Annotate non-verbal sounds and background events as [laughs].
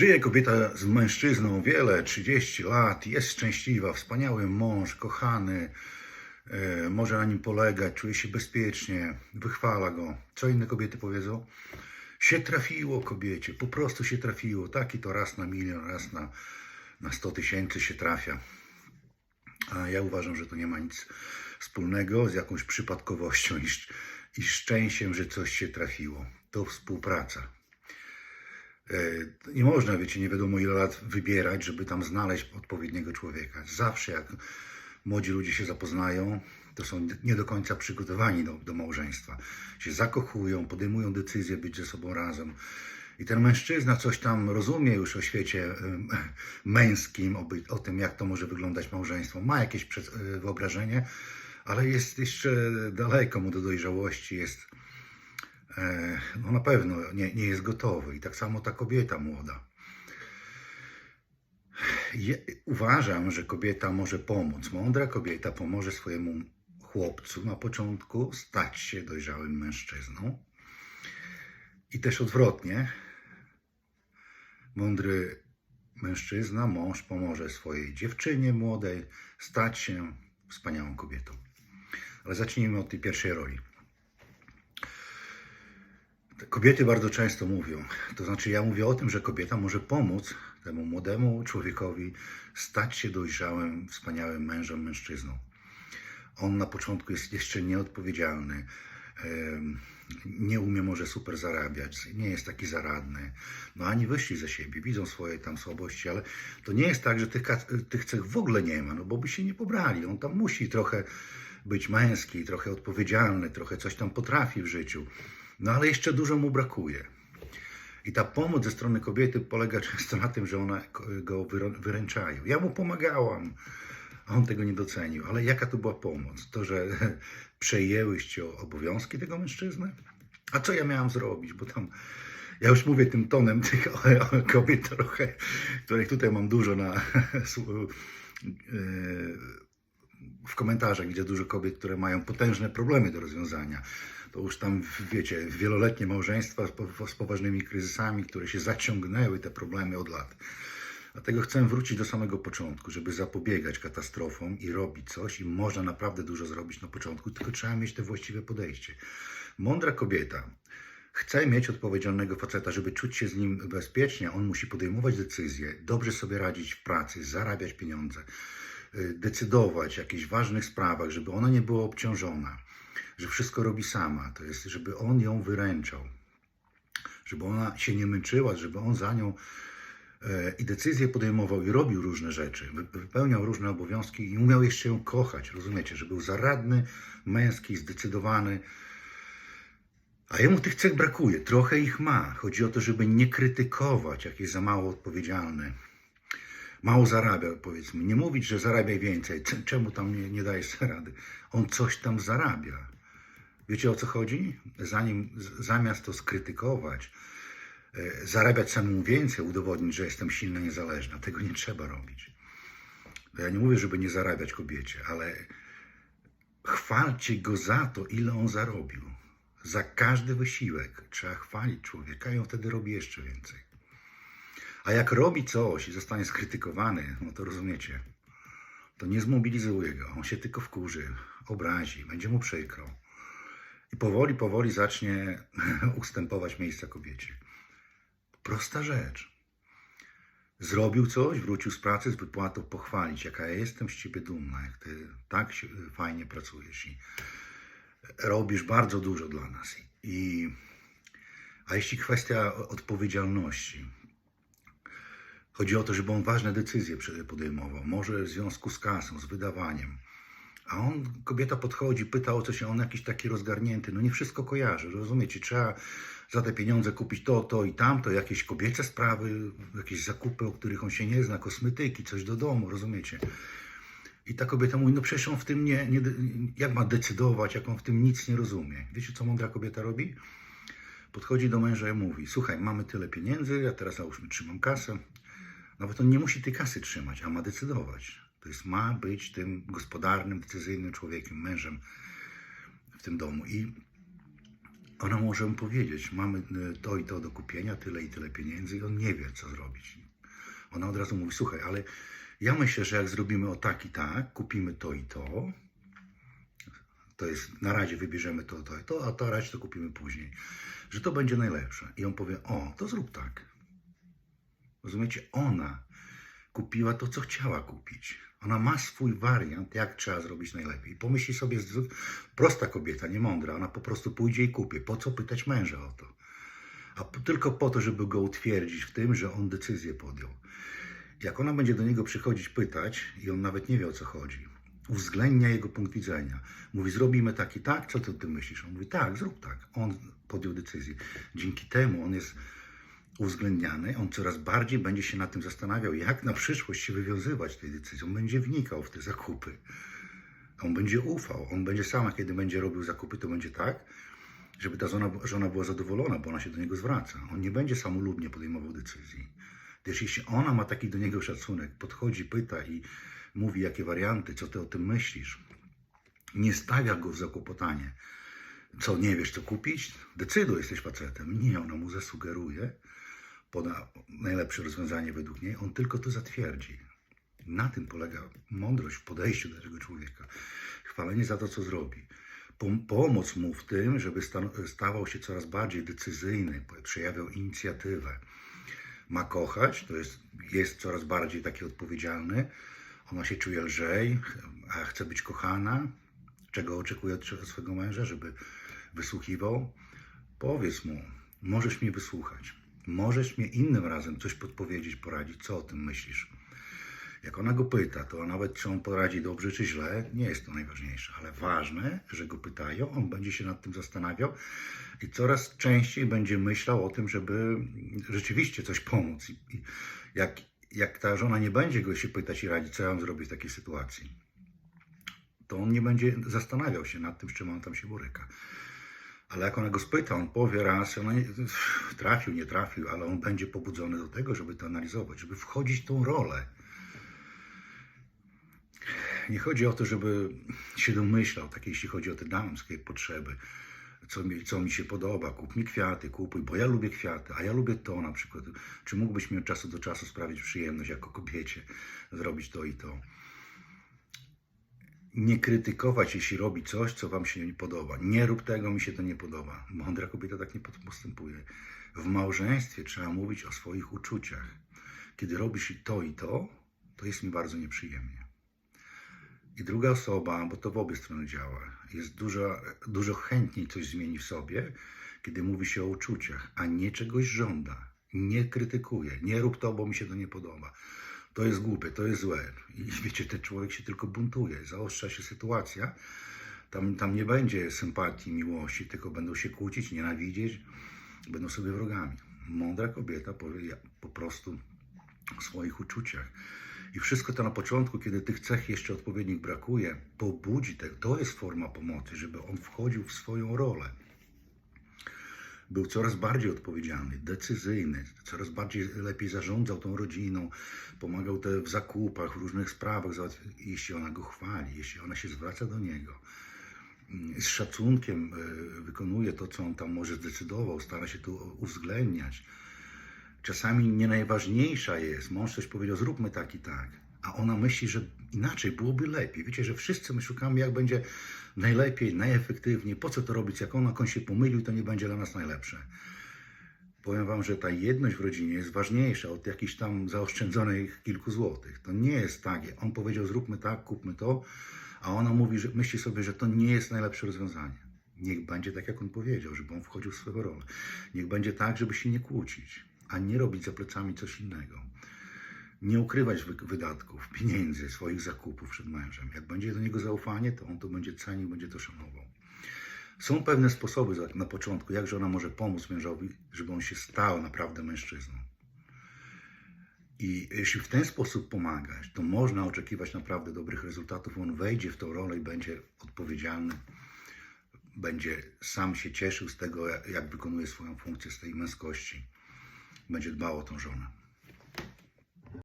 Żyje kobieta z mężczyzną wiele, 30 lat, jest szczęśliwa, wspaniały mąż, kochany, e, może na nim polegać, czuje się bezpiecznie, wychwala go. Co inne kobiety powiedzą? Się trafiło kobiecie, po prostu się trafiło. Taki to raz na milion, raz na, na 100 tysięcy się trafia. A ja uważam, że to nie ma nic wspólnego z jakąś przypadkowością i, i szczęściem, że coś się trafiło. To współpraca. E, Nie można, wiecie, nie wiadomo ile lat wybierać, żeby tam znaleźć odpowiedniego człowieka. Zawsze jak młodzi ludzie się zapoznają, to są nie do końca przygotowani do, do małżeństwa. Się zakochują, podejmują decyzję być ze sobą razem. I ten mężczyzna coś tam rozumie już o świecie [laughs] męskim, o, o tym, jak to może wyglądać małżeństwo. Ma jakieś e, wyobrażenie, ale jest jeszcze daleko mu do dojrzałości, jest no na pewno nie, nie jest gotowy. I tak samo ta kobieta młoda. Je, uważam, że kobieta może pomóc. Mądra kobieta pomoże swojemu chłopcu na początku stać się dojrzałym mężczyzną. I też odwrotnie. Mądry mężczyzna, mąż pomoże swojej dziewczynie młodej stać się wspaniałą kobietą. Ale zacznijmy od tej pierwszej roli. Kobiety bardzo często mówią, to znaczy ja mówię o tym, że kobieta może pomóc temu młodemu człowiekowi stać się dojrzałym, wspaniałym mężem, mężczyzną. On na początku jest jeszcze nieodpowiedzialny, nie umie może super zarabiać, nie jest taki zaradny. No ani wyszli ze siebie, widzą swoje tam słabości, ale to nie jest tak, że tych, tych cech w ogóle nie ma, no bo by się nie pobrali. On tam musi trochę być męski, trochę odpowiedzialny, trochę coś tam potrafi w życiu. No ale jeszcze dużo mu brakuje. I ta pomoc ze strony kobiety polega [laughs] często na tym, że ona go wyręczają. Ja mu pomagałam, a on tego nie docenił. Ale jaka to była pomoc? To, że [laughs] przejęłyście obowiązki tego mężczyzny? A co ja miałam zrobić? Bo tam, ja już mówię tym tonem [laughs] tych kobiet trochę, których tutaj mam dużo na, w komentarzach widzę dużo kobiet, które mają potężne problemy do rozwiązania. To już tam, wiecie, wieloletnie małżeństwa z po- z poważnymi kryzysami, które się zaciągnęły, te problemy od lat. Dlatego chcę wrócić do samego początku, żeby zapobiegać katastrofom i robić coś. I można naprawdę dużo zrobić na początku, tylko trzeba mieć te właściwe podejście. Mądra kobieta chce mieć odpowiedzialnego faceta, żeby czuć się z nim bezpiecznie. On musi podejmować decyzje, dobrze sobie radzić w pracy, zarabiać pieniądze, y, decydować o jakichś ważnych sprawach, żeby ona nie była obciążona, że wszystko robi sama. To jest, żeby on ją wyręczał, żeby ona się nie męczyła, żeby on za nią e, i decyzje podejmował i robił różne rzeczy, wy- wypełniał różne obowiązki i umiał jeszcze ją kochać, rozumiecie, że był zaradny, męski, zdecydowany. A jemu tych cech brakuje, trochę ich ma. Chodzi o to, żeby nie krytykować, jak jest za mało odpowiedzialny. Mało zarabia, powiedzmy. Nie mówić, że zarabiaj więcej. Czemu tam nie, nie dajesz rady? On coś tam zarabia. Wiecie o co chodzi? Zanim, zamiast to skrytykować, e, zarabiać samemu więcej, udowodnić, że jestem silna, niezależna. Tego nie trzeba robić. Ja nie mówię, żeby nie zarabiać kobiecie, ale chwalcie go za to, ile on zarobił. Za każdy wysiłek trzeba chwalić człowieka i on wtedy robi jeszcze więcej. A jak robi coś i zostanie skrytykowany, no to rozumiecie, to nie zmobilizuje go. On się tylko wkurzy, obrazi, będzie mu przykro. I powoli, powoli zacznie [laughs] ustępować miejsca kobiecie. Prosta rzecz. Zrobił coś, wrócił z pracy, z wypłatą, pochwalić, jaka ja jestem z ciebie dumna, jak ty tak fajnie pracujesz i robisz bardzo dużo dla nas. I, a jeśli kwestia odpowiedzialności, chodzi o to, żeby on ważne decyzje podejmował, może w związku z kasą, z wydawaniem. A on, kobieta podchodzi, pyta o coś, a on jakiś taki rozgarnięty, no nie wszystko kojarzy, rozumiecie, trzeba za te pieniądze kupić to, to i tamto, jakieś kobiece sprawy, jakieś zakupy, o których on się nie zna, kosmetyki, coś do domu, rozumiecie. I ta kobieta mówi, no przecież on w tym nie, nie, jak ma decydować, jak on w tym nic nie rozumie. Wiecie, co mądra kobieta robi? Podchodzi do męża i mówi, słuchaj, mamy tyle pieniędzy, ja teraz załóżmy trzymam kasę. Nawet on nie musi tej kasy trzymać, a ma decydować. To jest, ma być tym gospodarnym, decyzyjnym człowiekiem, mężem w tym domu. I Ona może mu powiedzieć, mamy y, to i to do kupienia, tyle i tyle pieniędzy i on nie wie, co zrobić. Ona od razu mówi, słuchaj, ale ja myślę, że jak zrobimy o tak i tak, kupimy to i to, to jest, na razie wybierzemy to, to i to, a to razie to kupimy później, że to będzie najlepsze. I on powie, o, to zrób tak. Rozumiecie? Ona kupiła to, co chciała kupić. Ona ma swój wariant, jak trzeba zrobić najlepiej. Pomyśli sobie, prosta kobieta, nie mądra, ona po prostu pójdzie i kupie. Po co pytać męża o to? A tylko po to, żeby go utwierdzić w tym, że on decyzję podjął. Jak ona będzie do niego przychodzić, pytać, i on nawet nie wie o co chodzi, uwzględnia jego punkt widzenia. Mówi, zrobimy tak i tak, co ty o tym myślisz? On mówi, tak, zrób tak. On podjął decyzję. Dzięki temu on jest uwzględniany, on coraz bardziej będzie się nad tym zastanawiał, jak na przyszłość się wywiązywać tej decyzji. On będzie wnikał w te zakupy. On będzie ufał. On będzie sam, kiedy będzie robił zakupy, to będzie tak, żeby ta żona, żona była zadowolona, bo ona się do niego zwraca. On nie będzie samolubnie podejmował decyzji. Gdyż jeśli ona ma taki do niego szacunek, podchodzi, pyta i mówi, jakie warianty, co ty o tym myślisz, nie stawia go w zakłopotanie, co nie wiesz, co kupić, decyduj, jesteś facetem. Nie, ona mu zasugeruje, poda najlepsze rozwiązanie według niej, on tylko to zatwierdzi. Na tym polega mądrość w podejściu do tego człowieka. Chwalenie za to, co zrobi. Pom- Pomoc mu w tym, żeby stawał się coraz bardziej decyzyjny, przejawiał inicjatywę. Ma kochać, to jest, jest coraz bardziej taki odpowiedzialny. Ona się czuje lżej, a chce być kochana. Czego oczekuje od swojego męża, żeby wysłuchiwał? Powiedz mu, możesz mnie wysłuchać. Możesz mnie innym razem coś podpowiedzieć, poradzić, co o tym myślisz. Jak ona go pyta, to nawet czy on poradzi dobrze czy źle, nie jest to najważniejsze, ale ważne, że go pytają, on będzie się nad tym zastanawiał i coraz częściej będzie myślał o tym, żeby rzeczywiście coś pomóc. I, jak, jak ta żona nie będzie go się pytać i radzić, co ja mam zrobić w takiej sytuacji, to on nie będzie zastanawiał się nad tym, z czym on tam się boryka. Ale jak ona go spyta, on powie raz, ona nie, trafił, nie trafił, ale on będzie pobudzony do tego, żeby to analizować, żeby wchodzić w tą rolę. Nie chodzi o to, żeby się domyślał, tak jeśli chodzi o te damskie potrzeby, co mi, co mi się podoba, kup mi kwiaty, kupuj, bo ja lubię kwiaty, a ja lubię to na przykład. Czy mógłbyś mi od czasu do czasu sprawić przyjemność jako kobiecie, zrobić to i to? Nie krytykować, jeśli robi coś, co wam się nie podoba. Nie rób tego, mi się to nie podoba. Mądra kobieta tak nie postępuje. W małżeństwie trzeba mówić o swoich uczuciach. Kiedy robisz to i to, to jest mi bardzo nieprzyjemnie. I druga osoba, bo to w obie strony działa, jest dużo, dużo chętniej coś zmieni w sobie, kiedy mówi się o uczuciach, a nie czegoś żąda. Nie krytykuje. Nie rób to, bo mi się to nie podoba. To jest głupie, to jest złe. I [laughs] wiecie, ten człowiek się tylko buntuje. Zaostrza się sytuacja. Tam, tam nie będzie sympatii, miłości, tylko będą się kłócić, nienawidzieć, będą sobie wrogami. Mądra kobieta powie po prostu o swoich uczuciach. I wszystko to na początku, kiedy tych cech jeszcze odpowiednich brakuje, pobudzi te, to jest forma pomocy, żeby on wchodził w swoją rolę. Był coraz bardziej odpowiedzialny, decyzyjny, coraz bardziej lepiej zarządzał tą rodziną, pomagał te w zakupach, w różnych sprawach, jeśli ona go chwali, jeśli ona się zwraca do niego. Z szacunkiem e, wykonuje to, co on tam może zdecydował, stara się to uwzględniać czasami nie najważniejsza jest. Mąż coś powiedział, zróbmy tak i tak. A ona myśli, że inaczej byłoby lepiej. Wiecie, że wszyscy my szukamy, jak będzie najlepiej, najefektywniej. Po co to robić? Jak on, jak on się pomylił, to nie będzie dla nas najlepsze. Powiem wam, że ta jedność w rodzinie jest ważniejsza od jakichś tam zaoszczędzonych kilku złotych. To nie jest tak. On powiedział, zróbmy tak, kupmy to, a ona mówi, że myśli sobie, że to nie jest najlepsze rozwiązanie. Niech będzie tak, jak on powiedział, żeby on wchodził w swoją rolę. Niech będzie tak, żeby się nie kłócić, a nie robić za plecami coś innego. Nie ukrywać wy- wydatków, pieniędzy, swoich zakupów przed mężem. Jak będzie do niego zaufanie, to on to będzie cenił, będzie to szanował. Są pewne sposoby na początku, jak żona może pomóc mężowi, żeby on się stał naprawdę mężczyzną. I jeśli w ten sposób pomagać, to można oczekiwać naprawdę dobrych rezultatów. On wejdzie w tą rolę i będzie odpowiedzialny, będzie sam się cieszył z tego, jak wykonuje swoją funkcję, z tej męskości. Będzie dbał o tą żonę.